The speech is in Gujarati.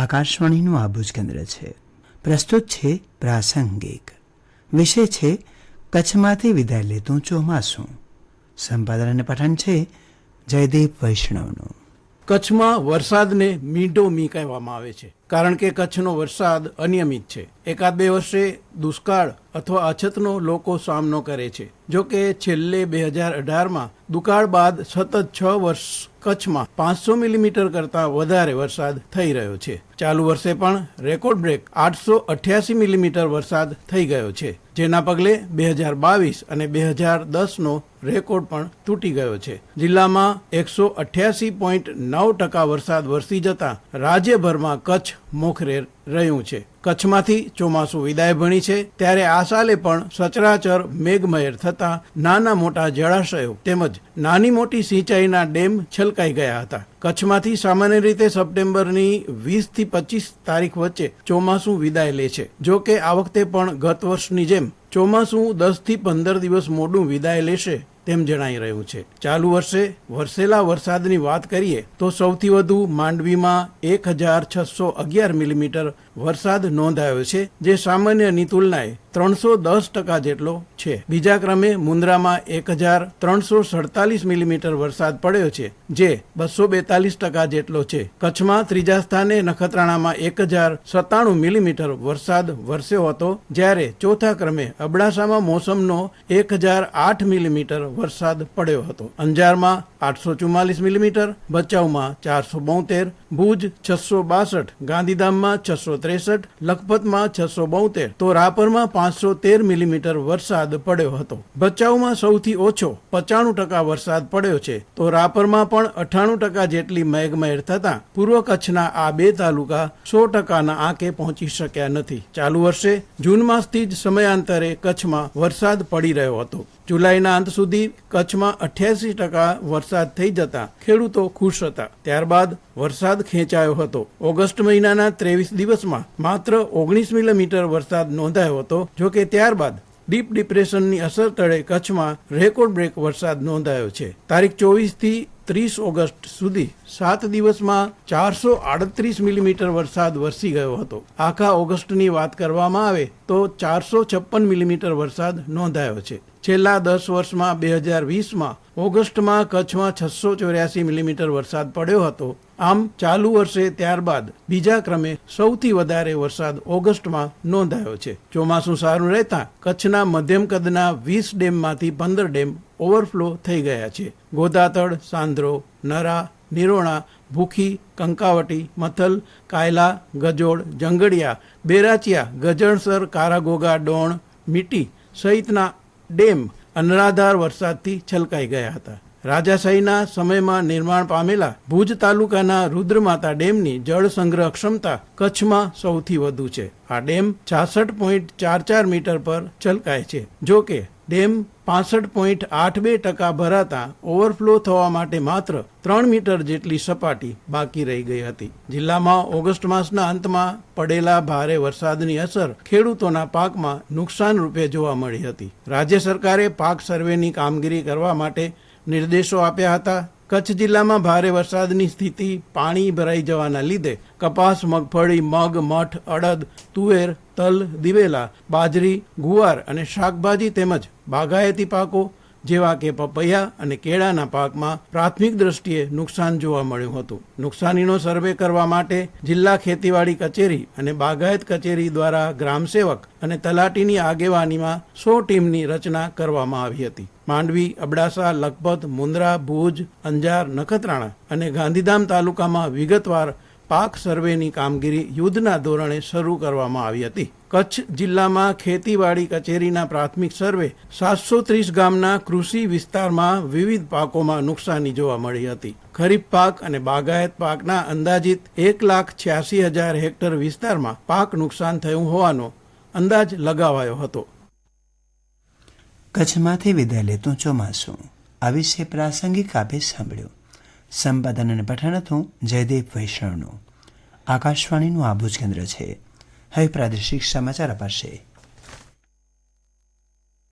આકાશવાણીનું આ ભુજ કેન્દ્ર છે. પ્રસ્તુત છે પ્રાસંગિક. વિષય છે, કચ્છમાંથી વિદાય લેતું ચોમાસું. સંપાદન અને પઠન છે, જયદીપ વૈષ્ણવનું. કચ્છમાં વરસાદને મીંઢો મી કહેવામાં આવે છે, કારણ કે કચ્છનો વરસાદ અનિયમિત છે. એકાદ બે વર્ષે દુષ્કાળ અથવા અછતનો લોકો સામનો કરે છે. જો કે છેલ્લે બે હજાર અઢારમાં દુકાળ બાદ સતત છ વર્ષ કચ્છમાં પાંચસો મિલીમીટર કરતાં વધારે વરસાદ થઈ રહ્યો છે. ચાલુ વર્ષે પણ રેકોર્ડ બ્રેક આઠસો અઠ્યાસી મિલીમીટર વરસાદ થઈ ગયો છે. જેના પગલે બે હજાર બાવીસ અને બે હજાર દસનો રેકોર્ડ પણ તૂટી ગયો છે. જિલ્લામાં એકસો અઠ્યાસી પોઈન્ટ નવ ટકા વરસાદ વરસી જતા રાજ્યભરમાં કચ્છ મોખરે રહ્યું છે. કચ્છમાંથી ચોમાસું વિદાય ભણી છે. ત્યારે આ સાલે પણ સચરાચર મેઘમહેર થતા નાના મોટા જળાશયો તેમજ નાની મોટી સિંચાઈના ડેમ છલકાઈ ગયા હતા. કચ્છમાંથી સામાન્ય રીતે સપ્ટેમ્બરની વીસથી પચીસ તારીખ વચ્ચે ચોમાસું વિદાય લે છે. જો કે આ વખતે પણ ગત વર્ષની જેમ ચોમાસું દસથી પંદર દિવસ મોડું વિદાય લેશે તેમ જણાઈ રહ્યું છે. ચાલુ વર્ષે વરસેલા વરસાદની વાત કરીએ તો સૌથી વધુ માંડવીમાં એક હજાર છસો અગિયાર મિલીમીટર વરસાદ નોંધાયો છે, જે સામાન્યની તુલનાએ ત્રણસો દસ ટકા જેટલો છે. બીજા ક્રમે મુન્દ્રામાં એક હજાર ત્રણસો સડતાલીસ મિલીમીટર વરસાદ પડ્યો છે, જે બસો બેતાલીસ ટકા જેટલો છે. કચ્છમાં ત્રીજા સ્થાને નખત્રાણામાં એક હજાર સત્તાણું મિલીમીટર વરસાદ વરસ્યો હતો, જ્યારે ચોથા ક્રમે અબડાસામાં મોસમનો એક હજાર આઠ મિલીમીટર વરસાદ પડ્યો હતો. અંજારમાં આઠસો ચુમ્માલીસ મિલીમીટર, ભચાઉમાં ચારસો બોતેર, ભુજ છસો બાસઠ, ગાંધીધામમાં છસો ત્રેસઠ, લખપતમાં છસો બોતેર તો રાપરમાં પાંચસો તેર મિલીમીટર વરસાદ પડ્યો હતો. ભચાઉમાં સૌથી ઓછો પચાણું ટકા વરસાદ પડ્યો છે. તો રાપરમાં પણ અઠ્ઠાણું ટકા જેટલી મેઘમહેર થતા પૂર્વ કચ્છના આ બે તાલુકા સો ટકાના આંકે પહોંચી શક્યા નથી. ચાલુ વર્ષે જૂન માસથી જ સમયાંતરે કચ્છમાં વરસાદ પડી રહ્યો હતો. જુલાઈના અંત સુધી કચ્છમાં અઠ્યાસી ટકા વરસાદ થઈ જતા ખેડૂતો ખુશ હતા. ત્યારબાદ વરસાદ ખેંચાયો હતો. ઓગસ્ટ મહિનાના ત્રેવીસ દિવસમાં માત્ર ઓગણીસ મિલીમીટર વરસાદ નોંધાયો હતો, જો કે ત્યારબાદ ડીપ ડિપ્રેશનની અસર તળે કચ્છમાં રેકોર્ડ બ્રેક વરસાદ નોંધાયો છે. તારીખ ચોવીસથી ત્રીસ ઓગસ્ટ સુધી સાત દિવસમાં ચારસો આડત્રીસ મિલીમીટર વરસાદ વરસી ગયો હતો. આખા ઓગસ્ટની વાત કરવામાં આવે તો ચારસો છપ્પન મિલીમીટર વરસાદ નોંધાયો છે. છેલ્લા દસ વર્ષમાં બે હજાર વીસમાં ઓગસ્ટમાં કચ્છમાં છસો ચોર્યાસી મિલીમીટર વરસાદ પડ્યો હતો. આમ ચાલુ વર્ષે ત્યારબાદ બીજા ક્રમે સૌથી વધારે વરસાદ ઓગસ્ટમાં નોંધાયો છે. ચોમાસું સારું રહેતા કચ્છના મધ્યમ કદના વીસ ડેમમાંથી પંદર ડેમ ઓવરફ્લો થઈ ગયા છે. ગોદાતળ, સાંદ્રો, નરા, નિરોણા, ભૂખી, કંકાવટી, મથલ, કાયલા ગજોડ જંગડિયા, બેરાચિયા, ગજણસર, કારાગોગા, ડોણ, મીટી સહિતના ડેમ અનરાધાર વરસાદથી છલકાઈ ગયા હતા. રાજાશાહીના સમયમાં નિર્માણ પામેલા ભુજ તાલુકાના રુદ્રમાતા ડેમની જળ સંગ્રહ ક્ષમતા કચ્છમાં સૌથી વધુ છે. આ ડેમ છાસઠ પોઈન્ટ ચાર ચાર મીટર પર છલકાય છે. જો કે ડેમ પાસઠ પોઈન્ટ આઠ બે ટકા ભરાતા ઓવરફ્લો થવા માટે માત્ર ત્રણ મીટર જેટલી સપાટી બાકી રહી ગઈ હતી. જિલ્લામાં ઓગસ્ટ માસના અંતમાં પડેલા ભારે વરસાદની અસર ખેડૂતોના પાકમાં નુકસાન રૂપે જોવા મળી હતી. રાજ્ય સરકારે પાક સર્વેની કામગીરી કરવા માટે નિર્દેશો આપ્યા હતા. કચ્છ જિલ્લામાં ભારે વરસાદની સ્થિતિ, પાણી ભરાઈ જવાના લીધે કપાસ, મગફળી, મગ, મઠ, અડદ, તુવેર, તલ, દિવેલા, બાજરી, ગુવાર અને શાકભાજી તેમજ બાગાયતી પાકો જેવા કે પપૈયા અને કેળાના પાકમાં પ્રાથમિક દ્રષ્ટિએ નુકસાન જોવા મળ્યું હતું. નુકસાનીનો સર્વે કરવા માટે જિલ્લા ખેતીવાડી કચેરી અને બાગાયત કચેરી દ્વારા ગ્રામસેવક અને તલાટીની આગેવાનીમાં સો ટીમની રચના કરવામાં આવી હતી. માંડવી, અબડાસા, લખપત, મુન્દ્રા, ભુજ, અંજાર, નખત્રાણા અને ગાંધીધામ તાલુકામાં વિગતવાર પાક સર્વેની કામગીરી યુદ્ધના ધોરણે શરૂ કરવામાં આવી હતી. કચ્છ જિલ્લામાં ખેતીવાડી કચેરીના પ્રાથમિક સર્વે સાતસો ત્રીસ ગામના કૃષિ વિસ્તારમાં વિવિધ પાકોમાં નુકસાની જોવા મળી હતી. ખરીફ પાક અને બાગાયત પાકના અંદાજિત એક લાખ છ્યાસી હજાર હેક્ટર વિસ્તારમાં પાક નુકસાન થયું હોવાનો અંદાજ લગાવાયો હતો. કચ્છમાંથી વિદાય લેતું ચોમાસું. આ વિશે પ્રાસંગિક આપે સાંભળ્યું. સંપાદન અને પઠન જયદેવ વૈષ્ણવનું. આકાશવાણીનું આ ભુજ કેન્દ્ર છે. હવે પ્રાદેશિક સમાચાર અપાશે.